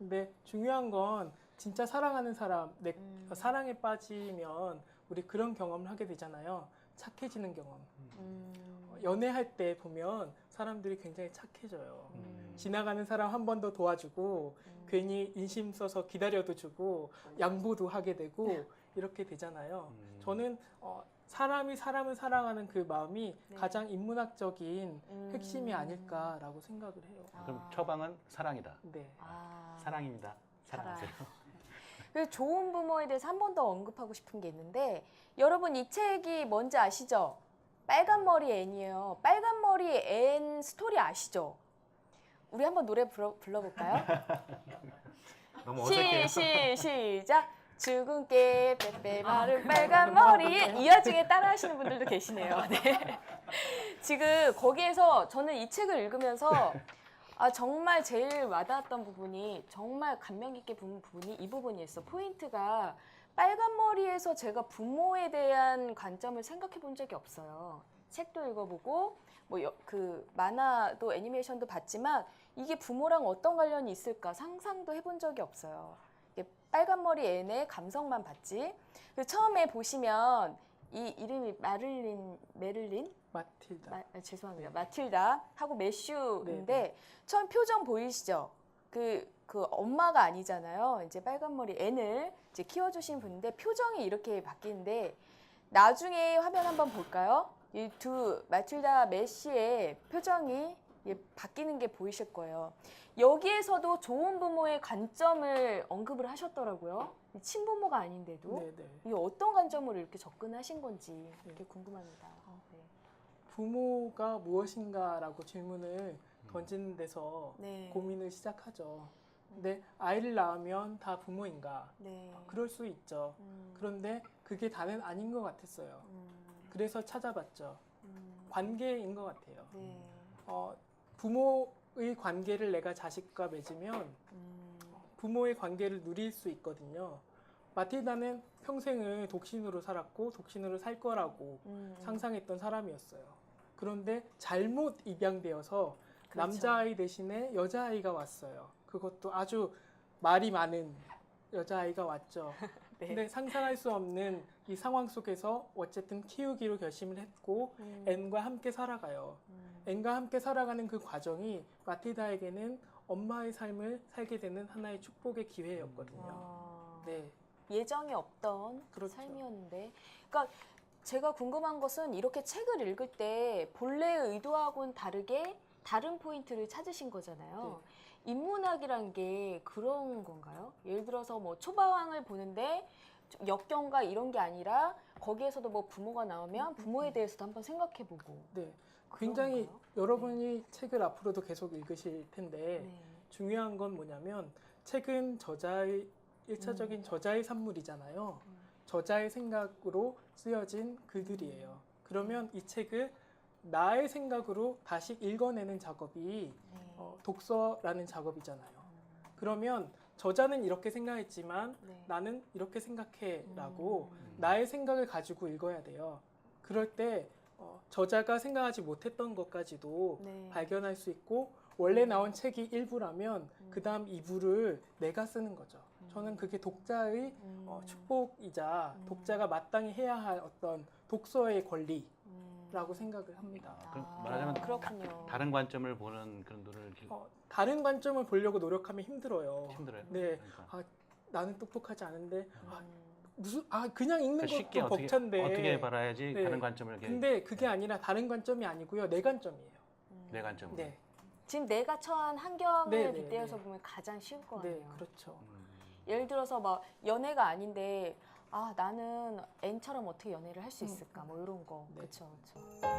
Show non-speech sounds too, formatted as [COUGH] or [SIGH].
근데 중요한 건 진짜 사랑하는 사람, 내 음. 사랑에 빠지면 우리 그런 경험을 하게 되잖아요. 착해지는 경험. 음. 어, 연애할 때 보면 사람들이 굉장히 착해져요. 음. 지나가는 사람 한 번 더 도와주고 음. 괜히 인심 써서 기다려도 주고 양보도 하게 되고 이렇게 되잖아요. 음. 저는 어, 사람이 사람을 사랑하는 그 마음이 네. 가장 인문학적인 음. 핵심이 아닐까라고 생각을 해요. 그럼 아. 처방은 사랑이다. 네. 아. 사랑입니다. 사랑. 사랑하세요. 그 좋은 부모에 대해서 한 번 더 언급하고 싶은 게 있는데 여러분 이 책이 뭔지 아시죠? 빨간 머리 앤이에요. 빨간 머리 앤 스토리 아시죠? 우리 한번 노래 불러, 불러볼까요? [LAUGHS] 너무 어색해요. 시, 시, 시작. 죽은 깨 빼빼 마른 빨간 머리 이 와중에 따라하시는 분들도 계시네요. [LAUGHS] 네. 지금 거기에서 저는 이 책을 읽으면서 아 정말 제일 와닿았던 부분이 정말 감명 깊게 본 부분이 이 부분이었어. 포인트가 빨간 머리에서 제가 부모에 대한 관점을 생각해 본 적이 없어요. 책도 읽어보고 뭐 그 만화도 애니메이션도 봤지만 이게 부모랑 어떤 관련이 있을까 상상도 해본 적이 없어요. 빨간 머리 애의 감성만 봤지. 그 처음에 보시면 이 이름이 마를린 메를린 마틸다. 마, 아, 죄송합니다. 마틸다 하고 매슈인데 네, 처음 표정 보이시죠? 그, 그 엄마가 아니잖아요. 이제 빨간 머리 앤을 이제 키워주신 분인데 표정이 이렇게 바뀌는데 나중에 화면 한번 볼까요? 이 두 마틸다 메시의 표정이 예, 바뀌는 게 보이실 거예요. 여기에서도 좋은 부모의 관점을 언급을 하셨더라고요. 이 친부모가 아닌데도 네, 네. 이게 어떤 관점으로 이렇게 접근하신 건지 이렇게 궁금합니다. 네. 부모가 무엇인가라고 질문을 던지는 데서 네. 고민을 시작하죠. 근데 아이를 낳으면 다 부모인가? 네. 그럴 수 있죠. 음, 그런데 그게 다는 아닌 것 같았어요. 음, 그래서 찾아봤죠. 음, 관계인 것 같아요. 네. 어, 부모의 관계를 내가 자식과 맺으면 음, 부모의 관계를 누릴 수 있거든요. 마틸다는 평생을 독신으로 살았고 독신으로 살 거라고 음, 상상했던 사람이었어요. 그런데 잘못 입양되어서 그렇죠. 남자아이 대신에 여자아이가 왔어요. 그것도 아주 말이 많은 여자아이가 왔죠. [LAUGHS] 네. 근데 상상할 수 없는 이 상황 속에서 어쨌든 키우기로 결심을 했고 음, 앤과 함께 살아가요. 음, 앤과 함께 살아가는 그 과정이 마틸다에게는 엄마의 삶을 살게 되는 하나의 축복의 기회였거든요. 아, 네. 예정이 없던 그렇죠. 삶이었는데, 그러니까 제가 궁금한 것은 이렇게 책을 읽을 때 본래 의도하고는 다르게 다른 포인트를 찾으신 거잖아요. 네. 인문학이란 게 그런 건가요? 예를 들어서 뭐 초바왕을 보는데 좀 역경과 이런 게 아니라 거기에서도 뭐 부모가 나오면 부모에 대해서도 한번 생각해보고. 네. 굉장히 건가요? 여러분이 책을 앞으로도 계속 읽으실 텐데 네. 중요한 건 뭐냐면 책은 저자의 일차적인 저자의 산물이잖아요. 음. 저자의 생각으로 쓰여진 글들이에요. 그러면 이 책을 나의 생각으로 다시 읽어내는 작업이 네. 어, 독서라는 작업이잖아요. 그러면 저자는 이렇게 생각했지만 네. 나는 이렇게 생각해라고 음. 나의 생각을 가지고 읽어야 돼요. 그럴 때 어, 저자가 생각하지 못했던 것까지도 네. 발견할 수 있고 원래 나온 책이 일부라면 음. 그 다음 이부를 내가 쓰는 거죠. 저는 그게 독자의 음. 어, 축복이자 음. 독자가 마땅히 해야 할 어떤 독서의 권리 라고 음. 생각을 합니다. 그럼 아, 말하자면 그렇군요. 다 른 관점을 보는 그런 눈을 길- 어, 다른 관점을 보려고 노력하면 힘들어요. 힘들어요. 네. 그러니까. 아, 나는 똑똑하지 않은데 아, 음. 무슨 아 그냥 읽는 그러니까 쉽게 것도 어떻게 벅찬데 어떻게 바라야지 네. 다른 관점을 이렇게 근데 그게 아니라 다른 관점이 아니고요 내 관점이에요. 음. 내 관점으로. 네, 지금 내가 처한 환경을 네, 네, 빗대어서 네. 보면 가장 쉬울 거 네, 아니에요. 그렇죠. 음. 예를 들어서 막 연애가 아닌데 아 나는 N처럼 어떻게 연애를 할수 음. 있을까 뭐 이런 거. 네. 그렇죠, 그렇죠.